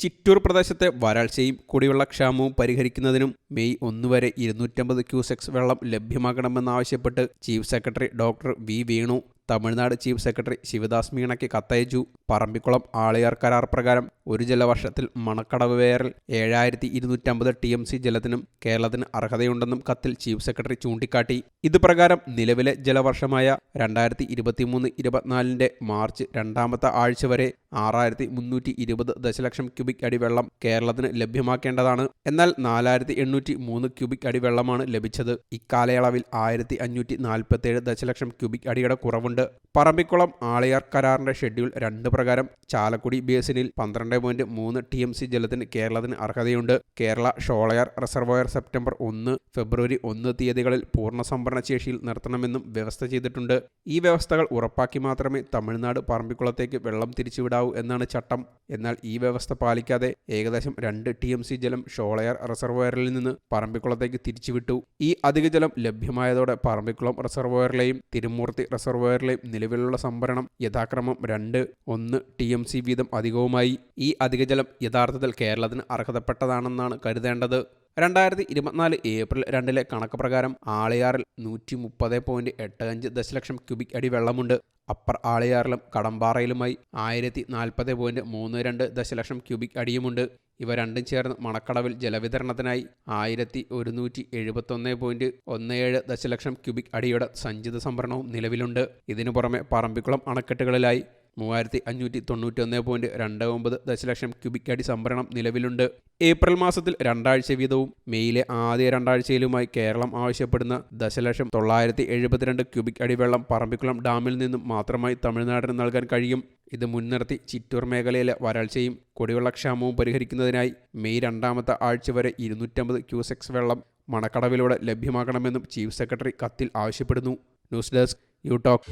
ചിറ്റൂർ പ്രദേശത്തെ വരൾച്ചയും കുടിവെള്ളക്ഷാമവും പരിഹരിക്കുന്നതിനും മെയ് ഒന്ന് വരെ ഇരുന്നൂറ്റമ്പത് ക്യൂസെക്സ് വെള്ളം ലഭ്യമാക്കണമെന്നാവശ്യപ്പെട്ട് chief secretary doctor V Venu Tamil Nadu chief secretary Shivdas മീണയ്ക്ക് കത്തയച്ചു. പറമ്പിക്കുളം ആളിയാർ കരാർ പ്രകാരം ഒരു ജലവർഷത്തിൽ മണക്കടവ് വേറിൽ ഏഴായിരത്തി ഇരുന്നൂറ്റമ്പത് ടി എം സി ജലത്തിനും കേരളത്തിന് അർഹതയുണ്ടെന്നും കത്തിൽ ചീഫ് സെക്രട്ടറി ചൂണ്ടിക്കാട്ടി. ഇതുപ്രകാരം നിലവിലെ ജലവർഷമായ രണ്ടായിരത്തി ഇരുപത്തിമൂന്ന് ഇരുപത്തിനാലിന്റെ മാർച്ച് രണ്ടാമത്തെ ആഴ്ച വരെ ആറായിരത്തി മുന്നൂറ്റി ഇരുപത് ദശലക്ഷം ക്യൂബിക് അടി വെള്ളം കേരളത്തിന് ലഭ്യമാക്കേണ്ടതാണ്. എന്നാൽ നാലായിരത്തി എണ്ണൂറ്റി മൂന്ന് ക്യൂബിക് അടി വെള്ളമാണ് ലഭിച്ചത്. ഇക്കാലയളവിൽ ആയിരത്തി അഞ്ഞൂറ്റി നാൽപ്പത്തേഴ് ദശലക്ഷം ക്യൂബിക് അടിയുടെ കുറവുണ്ട്. പറമ്പിക്കുളം ആളിയാർ കരാറിന്റെ ഷെഡ്യൂൾ രണ്ട് പ്രകാരം ചാലക്കുടി ബേസിനിൽ പന്ത്രണ്ട് പോയിന്റ് മൂന്ന് ടി എം സി ജലത്തിന് കേരളത്തിന് അർഹതയുണ്ട്. കേരള ഷോളയാർ റിസർവോയർ സെപ്റ്റംബർ ഒന്ന് ഫെബ്രുവരി ഒന്ന് തീയതികളിൽ പൂർണ സംഭരണ ശേഷിയിൽ നിർത്തണമെന്നും വ്യവസ്ഥ ചെയ്തിട്ടുണ്ട്. ഈ വ്യവസ്ഥകൾ ഉറപ്പാക്കി മാത്രമേ തമിഴ്നാട് പറമ്പിക്കുളത്തേക്ക് വെള്ളം തിരിച്ചുവിടാവൂ എന്നാണ് ചട്ടം. എന്നാൽ ഈ വ്യവസ്ഥ പാലിക്കാതെ ഏകദേശം രണ്ട് ടി എം സി ജലം ഷോളയാർ റിസർവോയറിൽ നിന്ന് പറമ്പിക്കുളത്തേക്ക് തിരിച്ചുവിട്ടു. ഈ അധിക ജലം ലഭ്യമായതോടെ പറമ്പിക്കുളം റിസർവോയറിലെയും തിരുമൂർത്തി റിസർവോയറിലെയും നിലവിലുള്ള സംഭരണം യഥാക്രമം രണ്ട് ഒന്ന് ടി എം സി വീതം അധികവുമായി. ഈ അധിക ജലം യഥാർത്ഥത്തിൽ കേരളത്തിന് അർഹതപ്പെട്ടതാണെന്നാണ് കരുതേണ്ടത്. രണ്ടായിരത്തി ഇരുപത്തിനാല് ഏപ്രിൽ രണ്ടിലെ കണക്ക് പ്രകാരം ആളിയാറിൽ നൂറ്റി മുപ്പത് പോയിന്റ് എട്ട് അഞ്ച് ദശലക്ഷം ക്യൂബിക് അടി വെള്ളമുണ്ട്. അപ്പർ ആളിയാറിലും കടമ്പാറയിലുമായി ആയിരത്തി നാൽപ്പത് പോയിന്റ് മൂന്ന് രണ്ട് ദശലക്ഷം ക്യൂബിക് അടിയുമുണ്ട്. ഇവ രണ്ടും ചേർന്ന് മണക്കടവിൽ ജലവിതരണത്തിനായി ആയിരത്തി ഒരുന്നൂറ്റി എഴുപത്തൊന്ന് പോയിന്റ് ഒന്ന് ഏഴ് ദശലക്ഷം ക്യൂബിക് അടിയുടെ സഞ്ചിത സംഭരണവും നിലവിലുണ്ട്. ഇതിനു പുറമെ പറമ്പിക്കുളം അണക്കെട്ടുകളിലായി മൂവായിരത്തി അഞ്ഞൂറ്റി തൊണ്ണൂറ്റി ഒന്ന് പോയിന്റ് രണ്ട് ഒമ്പത് ദശലക്ഷം ക്യൂബിക് അടി സംഭരണം നിലവിലുണ്ട്. ഏപ്രിൽ മാസത്തിൽ രണ്ടാഴ്ച വീതവും മെയ്യിലെ ആദ്യ രണ്ടാഴ്ചയിലുമായി കേരളം ആവശ്യപ്പെടുന്ന ദശലക്ഷം തൊള്ളായിരത്തി എഴുപത്തിരണ്ട് ക്യൂബിക് അടി വെള്ളം പറമ്പിക്കുളം ഡാമിൽ നിന്നും മാത്രമായി തമിഴ്നാടിന് നൽകാൻ കഴിയും. ഇത് മുൻനിർത്തി ചിറ്റൂർ മേഖലയിലെ വരൾച്ചയും കുടിവെള്ളക്ഷാമവും പരിഹരിക്കുന്നതിനായി മെയ് രണ്ടാമത്തെ ആഴ്ച വരെ ഇരുന്നൂറ്റമ്പത് ക്യൂസെക്സ് വെള്ളം മണക്കടവിലൂടെ ലഭ്യമാക്കണമെന്നും ചീഫ് സെക്രട്ടറി കത്തിൽ ആവശ്യപ്പെടുന്നു. News desk you talk.